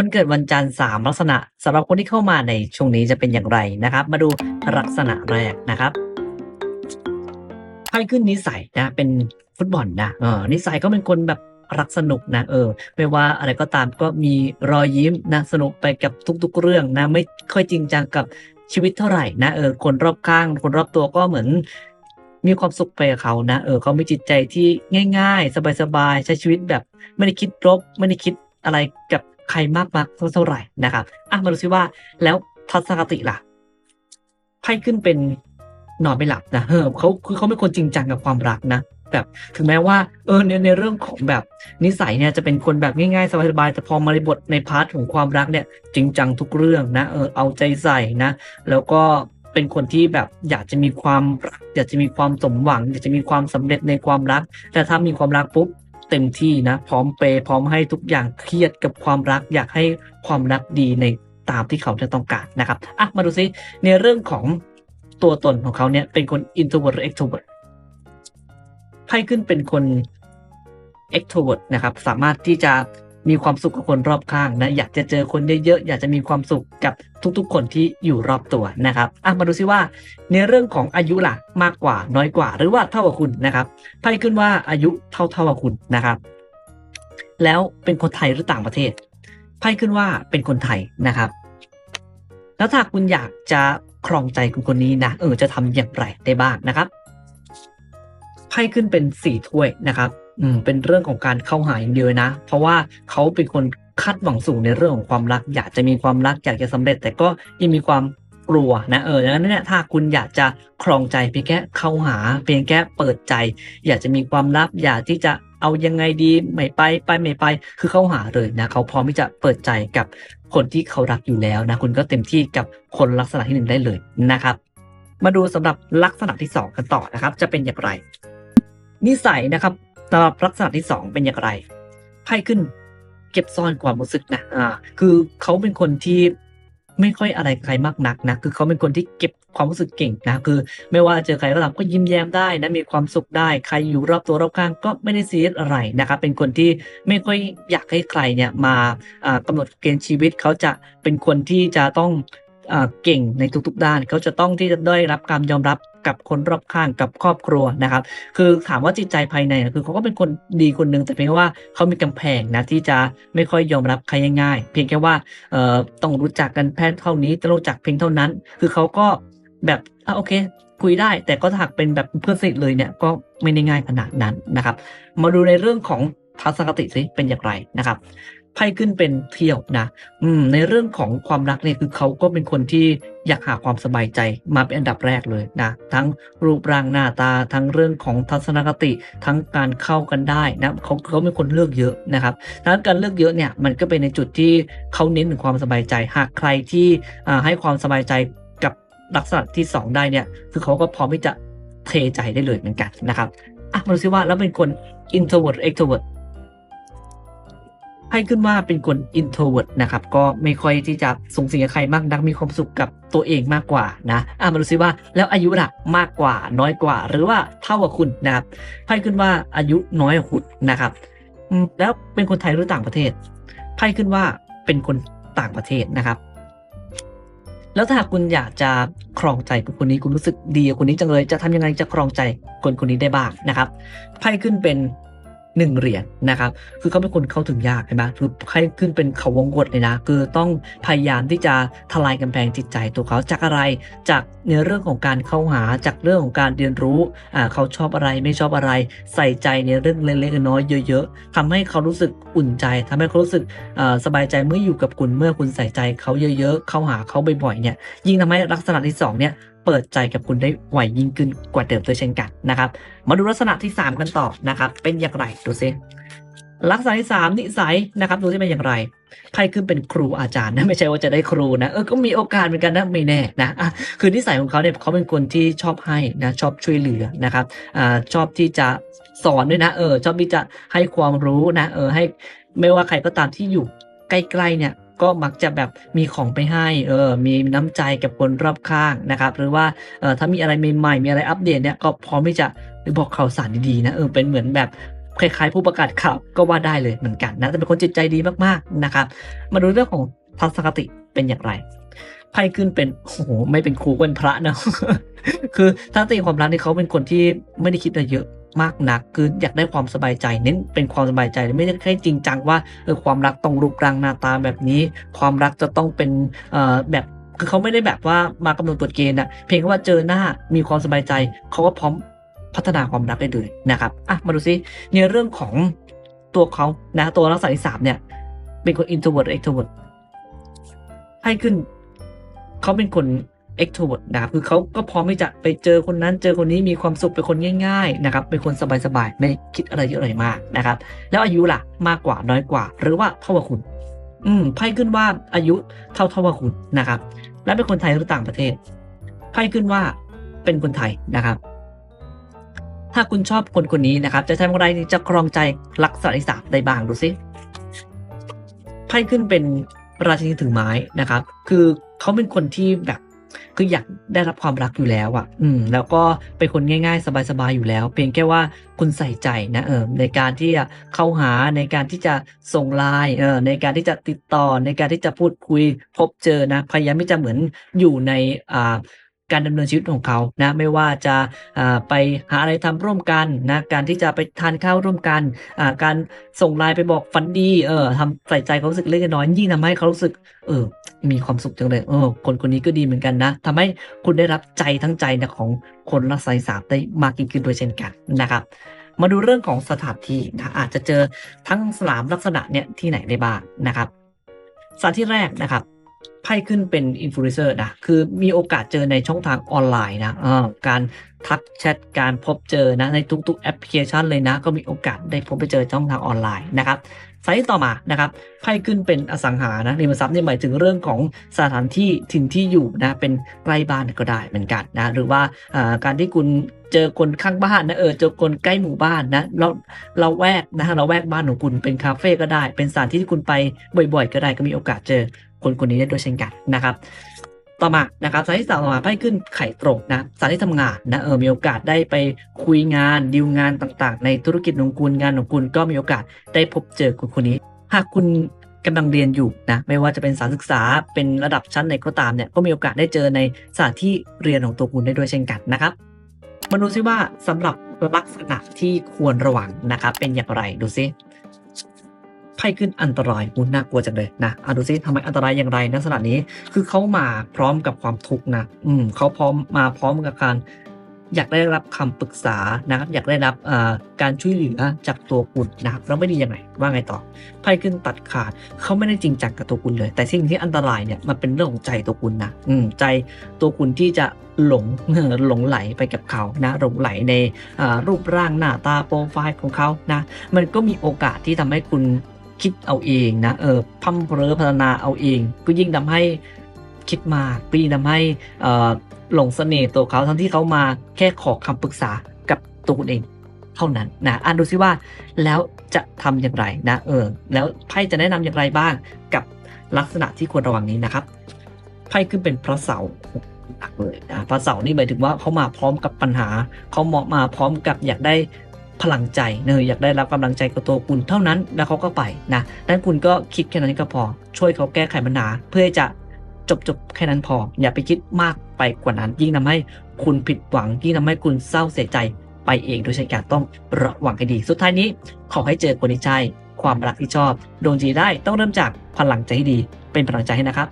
คนเกิดวันจันทร์สามลักษณะสำหรับคนที่เข้ามาในช่วงนี้จะเป็นอย่างไรนะครับ มาดูลักษณะแรกนะครับไพ่ขึ้นนิสัยนะเป็นฟุตบอลนะเออนิสัยก็เป็นคนแบบรักสนุกนะเออ ไม่ว่าอะไรก็ตามก็มีรอยยิ้มนะสนุกไปกับทุก ๆ เรื่องนะ ไม่ค่อยจริงจังกับชีวิตเท่าไหร่นะเออคนรอบข้าง คนรอบตัวก็เหมือน มีความสุขไปกับเขานะเออเขามีจิตใจที่ง่าย ๆ สบายๆใช้ชีวิตแบบ ไม่ได้คิดลบไม่ได้คิดอะไรกับ ใครมากมากเท่าไหร่นะครับอะมาดูซิว่าแล้วทัศนคติล่ะไพ่ขึ้นเป็นนอนไม่หลับนะเออเขาคือเขาเป็นคนจริงจังกับความรักนะแบบถึงแม้ว่าเออในในเรื่องของแบบนิสัยเนี่ยจะเป็นคนแบบง่ายๆ สบายๆแต่พอมาในบทในพาร์ทของความรักเนี่ย จริงจังทุกเรื่องนะเออเอาใจใส่นะ แล้วก็เป็นคนที่แบบอยากจะมีความรักอยากจะมีความสมหวัง อยากจะมีความสำเร็จในความรัก แต่ถ้ามีความรักปุ๊บ เต็มที่นะ พร้อมเปย์พร้อมให้ทุกอย่างเครียดกับความรัก อยากให้ความรักดีในตามที่เขาจะต้องการนะครับอะมาดูซิในเรื่องของตัวตนของเขาเนี่ยเป็นคน introvert หรือ extrovert ไพ่ขึ้นเป็นคน extrovert นะครับ สามารถที่จะ มีความสุขกับคนรอบข้างนะอยากจะเจอคนเยอะๆอยากจะมีความสุขกับทุกๆ คนที่อยู่รอบตัวนะครับอะมาดูซิว่าในเรื่องของอายุล่ะมากกว่าน้อยกว่า หรือว่าเท่ากับคุณนะครับไพ่ขึ้นว่าอายุเท่าเท่ากับคุณนะครับ แล้วเป็นคนไทยหรือต่างประเทศไพ่ขึ้นว่าเป็นคนไทยนะครับ แล้วถ้าคุณอยากจะครองใจคนคนนี้นะเออจะทำอย่างไรได้บ้างนะครับไพ่ขึ้นเป็นสี่ถ้วยนะครับ อืมเป็นเรื่องของการเข้าหาอย่างเดียวนะ เพราะว่าเขาเป็นคนคาดหวังสูงในเรื่องของความรัก อยากจะมีความรักอยากจะสำเร็จ แต่ก็ยังมีความกลัวนะเออดังนั้นเนี่ยถ้าคุณอยากจะครองใจเพียงแค่เข้าหาเพียงแค่เปิดใจ อยากจะมีความลับ อยากที่จะเอายังไงดีไม่ไปไปไม่ไป คือเข้าหาเลยนะเขาพร้อมที่จะเปิดใจกับคนที่เขารักอยู่แล้วนะคุณก็เต็มที่กับคนลักษณะที่หนึ่งได้เลยนะครับ มาดูสำหรับลักษณะที่สองกันต่อนะครับ จะเป็นอย่างไร นิสัยนะครับ สำหรับลักษณะที่สองเป็นอย่างไรไพ่ขึ้น เก็บซ่อนความรู้สึกนะอ่า คือเขาเป็นคนที่ไม่ค่อยอะไรใครมากนักนะ คือเขาเป็นคนที่เก็บความรู้สึกเก่งนะ คือ ไม่ว่าเจอใครก็ตามก็ยิ้มแย้มได้นะ มีความสุขได้ ใครอยู่รอบตัวรอบข้างก็ไม่ได้ซีเรียสอะไรนะครับ เป็นคนที่ไม่ค่อยอยากให้ใครเนี่ยมาอ่ากำหนดเกณฑ์ชีวิต เขาจะเป็นคนที่จะต้องเก่งในทุกๆด้าน เขาจะต้องที่จะได้รับการยอมรับ กับคนรอบข้างกับครอบครัวนะครับ คือถามว่าจิตใจภายในนะคือเขาก็เป็นคนดีคนหนึ่งแต่เพียงแค่ว่าเขามีกำแพงนะที่จะไม่ค่อยยอมรับใครง่ายๆ เพียงแค่ว่าเอ่อต้องรู้จักกันแพทย์เท่านี้ต้องรู้จักเพียงเท่านั้น คือเขาก็แบบอะโอเค คุยได้ แต่ก็ถ้าหากเป็นแบบเพื่อนสนิทเลยเนี่ยก็ไม่ได้ง่ายขนาดนั้นนะครับ มาดูในเรื่องของทัศนคติสิเป็นอย่างไรนะครับ ไพ่ขึ้นเป็นเที่ยวนะ อืม ในเรื่องของความรักเนี่ยคือเขาก็เป็นคนที่อยากหาความสบายใจมาเป็นอันดับแรกเลยนะ ทั้งรูปร่างหน้าตา ทั้งเรื่องของทัศนคติ ทั้งการเข้ากันได้นะเขาเขาเป็นคนเลือกเยอะนะครับดังนั้นการเลือกเยอะเนี่ยมันก็เป็นในจุดที่เขาเน้นถึงความสบายใจ หากใครที่ให้ความสบายใจกับลักษณะที่สองได้เนี่ย คือเขาก็พร้อมที่จะเทใจได้เลยเหมือนกันนะครับอะมาดูซิว่าแล้วเป็นคน introvert extrovert ให้ขึ้นว่าเป็นคน introvert นะครับ ก็ไม่ค่อยที่จะส่งสียงกับใครมากนักมีความสุขกับตัวเองมากกว่านะอะมาดูซิว่าแล้วอายุล่ะมากกว่าน้อยกว่า หรือว่าเท่ากับคุณนะครับไพ่ขึ้นว่าอายุน้อยกว่าคุณนะครับแล้วเป็นคนไทยหรือต่างประเทศไพ่ขึ้นว่าเป็นคนต่างประเทศนะครับ แล้วถ้าหากคุณอยากจะครองใจคนคนนี้คุณรู้สึกดีกับคนนี้จังเลย จะทำยังไงจะครองใจคนคนนี้ได้บ้างนะครับไพ่ขึ้นเป็น หนึ่งเหรียญนะครับ คือเขาเป็นคนเข้าถึงยากเห็นไหมคือไพ่ขึ้นเป็นเขาวงกฏเลยนะ คือต้องพยายามที่จะทลายกำแพงจิตใจตัวเขาจากอะไร จากในเรื่องของการเข้าหา จากเรื่องของการเรียนรู้อ่าเขาชอบอะไรไม่ชอบอะไร ใส่ใจในเรื่องเล็กๆน้อยๆเยอะ ๆทำให้เขารู้สึกอุ่นใจทำให้เขารู้สึกอ่าสบายใจเมื่ออยู่กับคุณเมื่อคุณใส่ใจเขาเยอะ ๆ เข้าหาเขาบ่อยๆเนี่ย ยิ่งทำให้ลักษณะที่สองเนี่ย เปิดใจกับคุณได้ไวยิ่งขึ้นกว่าเดิมด้วยเช่นกันนะครับ มาดูลักษณะที่ 3 กันต่อนะครับ เป็นอย่างไรดูซิลักษณะที่3นิสัยนะครับดูที่เป็นอย่างไร ใครขึ้นเป็นครูอาจารย์นะไม่ใช่ว่าจะได้ครูนะเออก็มีโอกาสเหมือนกันนะไม่แน่นะะคือนิสัยของเขาเนี่ยเขาเป็นคนที่ชอบให้นะชอบช่วยเหลือนะครับอ่าชอบที่จะสอนด้วยนะเออชอบที่จะให้ความรู้นะเออให้ไม่ว่าใครก็ตามที่อยู่ใกล้ๆเนี่ย ก็มักจะแบบมีของไปให้เออมีน้ำใจกับคนรอบข้างนะครับ หรือว่าเออถ้ามีอะไรใหม่ๆมีอะไรอัปเดตเนี่ยก็พร้อมที่จะบอกข่าวสารดีๆนะเออเป็นเหมือนแบบคล้ายๆผู้ประกาศข่าวก็ว่าได้เลยเหมือนกันนะแต่เป็นคนจิตใจดีมากๆนะครับ มาดูเรื่องของทัศนคติเป็นอย่างไรไพ่ขึ้นเป็นโอ้โหไม่เป็นครูเป็นพระนะคือทัศนคติความรักนี่เขาเป็นคนที่ไม่ได้คิดอะไรเยอะ มากนัก คืออยากได้ความสบายใจ เน้นเป็นความสบายใจ ไม่ได้แค่จริงจังว่าเออความรักต้องรูปร่างหน้าตาแบบนี้ ความรักจะต้องเป็นเอ่อแบบคือเขาไม่ได้แบบว่ามากำหนดกฎเกณฑ์อะเพียงแค่ว่าเจอหน้ามีความสบายใจเขาก็พร้อมพัฒนาความรักได้เลยนะครับอะมาดูซิในเรื่องของตัวเขานะตัวลักษณะที่สามเนี่ย เป็นคน introvert หรือ extrovert ให้ขึ้น เขาเป็นคน extrovert นะครับคือเขาก็พร้อมที่จะไปเจอคนนั้น เจอคนนี้มีความสุขเป็นคนง่าย ๆ นะครับ เป็นคนสบายๆ ไม่คิดอะไรเยอะอะไรมากนะครับ แล้วอายุล่ะมากกว่าน้อยกว่า หรือว่าเท่ากับคุณ อืมไพ่ขึ้นว่าอายุเท่าเท่ากับคุณนะครับ และเป็นคนไทยหรือต่างประเทศไพ่ขึ้นว่าเป็นคนไทยนะครับถ้าคุณชอบคนคนนี้นะครับ จะทำอย่างไรจะครองใจลักษณะที่สามได้บ้างดูสิไพ่ขึ้นเป็นราชินีถือไม้นะครับ คือเขาเป็นคนที่แบบ คืออยากได้รับความรักอยู่แล้วอะ่ะ อืม แล้วก็เป็นคนง่ายๆ สบายๆอยู่แล้ว เพียงแค่ว่าคุณใส่ใจนะเออในการที่จะเข้าหาในการที่จะส่งไลน์เออในการที่จะติดต่อในการที่จะพูดคุยพบเจอนะพยายามที่จะเหมือนอยู่ในอ่าการดำเนินชีวิตของเขานะไม่ว่าจะไปหาอะไรทำร่วมกันนะการที่จะไปทานข้าวร่วมกันอ่าการส่งไลน์ไปบอกฝันดีเออทำใส่ใจเขารู้สึกเล็กน้อยยิ่งทำให้เขารู้สึกเออ มีความสุขจังเลยเออคนคนนี้ก็ดีเหมือนกันนะทำให้คุณได้รับใจทั้งใจนะของคนรักสายสามได้มากยิ่งขึ้นโดยเช่นกันนะครับ มาดูเรื่องของสถานที่นะอาจจะเจอทั้งสามลักษณะเนี่ยที่ไหนได้บ้างนะครับสถานที่แรกนะครับไพ่ขึ้นเป็นอินฟลูเอนเซอร์นะ คือมีโอกาสเจอในช่องทางออนไลน์นะออการทักแชท การพบเจอนะ ในทุกๆแอปพลิเคชันเลยนะ ก็มีโอกาสได้พบไปเจอช่องทางออนไลน์นะครับ สายที่ต่อมานะครับไพ่ขึ้นเป็นอสังหานะริมทรัพย์นี่หมายถึงเรื่องของสถานที่ถิ่นที่อยู่นะเป็นใกล้บ้านก็ได้เหมือนกันนะหรือว่าอ่าการที่คุณเจอคนข้างบ้านนะเออเจอคนใกล้หมู่บ้านนะเราเราแวกนะเราแวกบ้านของคุณเป็นคาเฟ่ก็ได้ เป็นสถานที่ที่คุณไปบ่อย ๆ ก็ได้ก็มีโอกาสเจอคนคนนี้ได้ด้วยเช่นกันนะครับ ต่อมานะครับสายที่สามต่อมาไพ่ขึ้นไข่ตรงนะสายที่ทำงานนะเออมีโอกาสได้ไปคุยงานดีลงานต่างๆ ในธุรกิจของคุณงานของคุณก็มีโอกาสได้พบเจอคนคนนี้ หากคุณกำลังเรียนอยู่นะไม่ว่าจะเป็นสถารศึกษาเป็นระดับชั้นไหนก็ตามเนี่ยก็มีโอกาสได้เจอในสถานที่เรียนของตัวคุณได้ด้วยเช่นกันนะครับมาดูซิว่าสำหรับลักษณะที่ควรระวังนะครับเป็นอย่างไรดูซิ ไพ่ขึ้นอันตรายอุ้นน่ากลัวจังเลยนะอะดูซิทำไมอันตรายอย่างไรในลักษณะนี้ คือเขามาพร้อมกับความทุกข์นะ อืมเขาพร้อมมาพร้อมกับการอยากได้รับคำปรึกษานะครับอยากได้รับการช่วยเหลือจากตัวคุณนะครับแล้วไม่ดียังไงว่าไงต่อไพ่ขึ้นตัดขาดเขาไม่ได้จริงจังกับตัวคุณเลย แต่สิ่งที่อันตรายเนี่ยมันเป็นเรื่องของใจตัวคุณนะอืมใจตัวคุณที่จะหลงหลงไหลไปกับเขานะหลงไหลในรูปร่างหน้าตาโปรไฟล์ของเขานะมันก็มีโอกาสที่ทำให้คุณ คิดเอาเองนะเออพัมเพลพัฒนาเอาเอง ก็ยิ่งทำให้คิดมากก็ยิ่งทำให้เอ่หลงเสน่ห์ตัวเขาทั้งที่เขามาแค่ขอคำปรึกษากับตัวคุณเองเท่านั้นนะอ่านดูซิว่าแล้วจะทำอย่างไรนะเออแล้วไพ่จะแนะนำอย่างไรบ้างกับลักษณะที่ควรระวังนี้นะครับไพ่ขึ้นเป็นพระเสาหนักเลยนะพระเสานี่หมายถึงว่าเขามาพร้อมกับปัญหาเขาเหมาะมาพร้อมกับอยากได้ พลังใจเนอะอยากได้รับกำลังใจกับตัวคุณเท่านั้นแล้วเขาก็ไปนะดังนั้นคุณก็คิดแค่นั้นก็พอ ช่วยเขาแก้ไขปัญหาเพื่อจะจบจบแค่นั้นพอ อย่าไปคิดมากไปกว่านั้น ยิ่งทำให้คุณผิดหวังยิ่งทำให้คุณเศร้าเสียใจไปเองโดยใช้การต้องระวังให้ดี สุดท้ายนี้ขอให้เจอคนที่ใช่ความรักที่ชอบดวงจีได้ต้องเริ่มจากพลังใจที่ดี เป็นพลังใจให้นะครับ